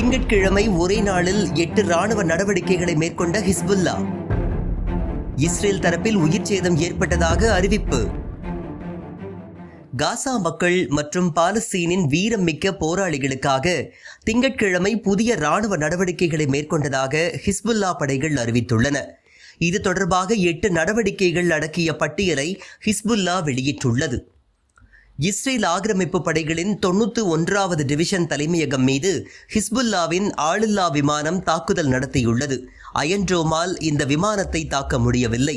திங்கட்கிழமை ஒரே நாளில் எட்டு ராணுவ நடவடிக்கைகளை மேற்கொண்ட ஹிஸ்புல்லா. இஸ்ரேல் தரப்பில் உயிர் சேதம் ஏற்பட்டதாக அறிவிப்பு. காசா மக்கள் மற்றும் பாலஸ்தீனின் வீரமிக்க போராளிகளுக்காக திங்கட்கிழமை புதிய ராணுவ நடவடிக்கைகளை மேற்கொண்டதாக ஹிஸ்புல்லா படைகள் அறிவித்துள்ளன. இது தொடர்பாக எட்டு நடவடிக்கைகள் அடக்கிய பட்டியலை ஹிஸ்புல்லா வெளியிட்டுள்ளது. இஸ்ரேல் ஆக்கிரமிப்பு படைகளின் தொண்ணூத்து ஒன்றாவது டிவிஷன் தலைமையகம் மீது ஹிஸ்புல்லாவின் ஆளில்லா விமானம் தாக்குதல் நடத்தியுள்ளது. அயன்ட்ரோமால் இந்த விமானத்தை தாக்க முடியவில்லை.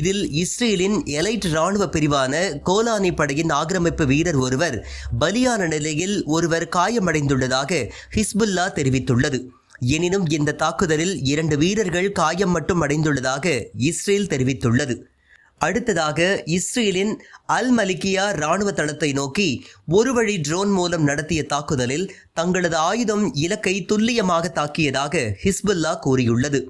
இதில் இஸ்ரேலின் எலைட் ராணுவ பிரிவான கோலானி படையின் ஆக்கிரமிப்பு வீரர் ஒருவர் பலியான நிலையில் ஒருவர் காயமடைந்துள்ளதாக ஹிஸ்புல்லா தெரிவித்துள்ளது. எனினும் இந்த தாக்குதலில் இரண்டு வீரர்கள் காயம் மட்டும் அடைந்துள்ளதாக இஸ்ரேல் தெரிவித்துள்ளது. அடுத்ததாக இஸ்ரேலின் அல் மலிகியா ராணுவ தளத்தை நோக்கி ஒரு வழி ட்ரோன் மூலம் நடத்திய தாக்குதலில் தங்களது ஆயுதம் இலக்கை துல்லியமாக தாக்கியதாக ஹிஸ்புல்லா கூறியுள்ளது.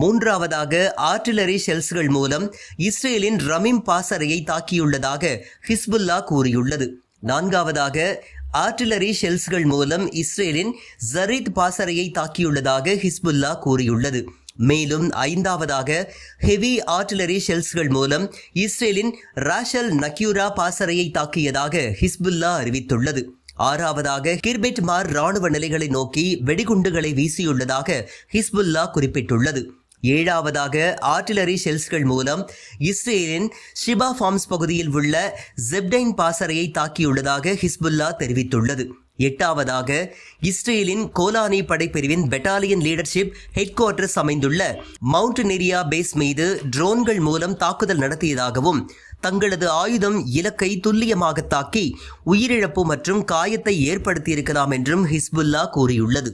மூன்றாவதாக ஆர்டிலரி ஷெல்ஸ்கள் மூலம் இஸ்ரேலின் ரமீம் பாசறையை தாக்கியுள்ளதாக ஹிஸ்புல்லா கூறியுள்ளது. நான்காவதாக ஆர்டிலரி ஷெல்ஸ்கள் மூலம் இஸ்ரேலின் ஜரீத் பாசறையை தாக்கியுள்ளதாக ஹிஸ்புல்லா கூறியுள்ளது. மேலும் ஐந்தாவதாக ஹெவி ஆர்டிலரி ஷெல்ஸ்கள் மூலம் இஸ்ரேலின் ராஷல் நக்யூரா பாசறையை தாக்கியதாக ஹிஸ்புல்லா அறிவித்துள்ளது. ஆறாவதாக கிர்பெட் மார் ராணுவ நிலைகளை நோக்கி வெடிகுண்டுகளை வீசியுள்ளதாக ஹிஸ்புல்லா குறிப்பிட்டுள்ளது. ஏழாவதாக ஆர்டிலரி ஷெல்ஸ்கள் மூலம் இஸ்ரேலின் ஷிபா ஃபார்ம்ஸ் பகுதியில் உள்ள ஜெப்டைன் பாசறையை தாக்கியுள்ளதாக ஹிஸ்புல்லா தெரிவித்துள்ளது. எட்டாவதாக இஸ்ரேலின் கோலானி படைப்பிரிவின் பெட்டாலியன் லீடர்ஷிப் ஹெட் குவார்டர்ஸ் அமைந்துள்ள மவுண்டனேரியா பேஸ் மீது ட்ரோன்கள் மூலம் தாக்குதல் நடத்தியதாகவும் தங்களது ஆயுதம் இலக்கை துல்லியமாக தாக்கி உயிரிழப்பு மற்றும் காயத்தை ஏற்படுத்தியிருக்கலாம் என்றும் ஹிஸ்புல்லா கூறியுள்ளது.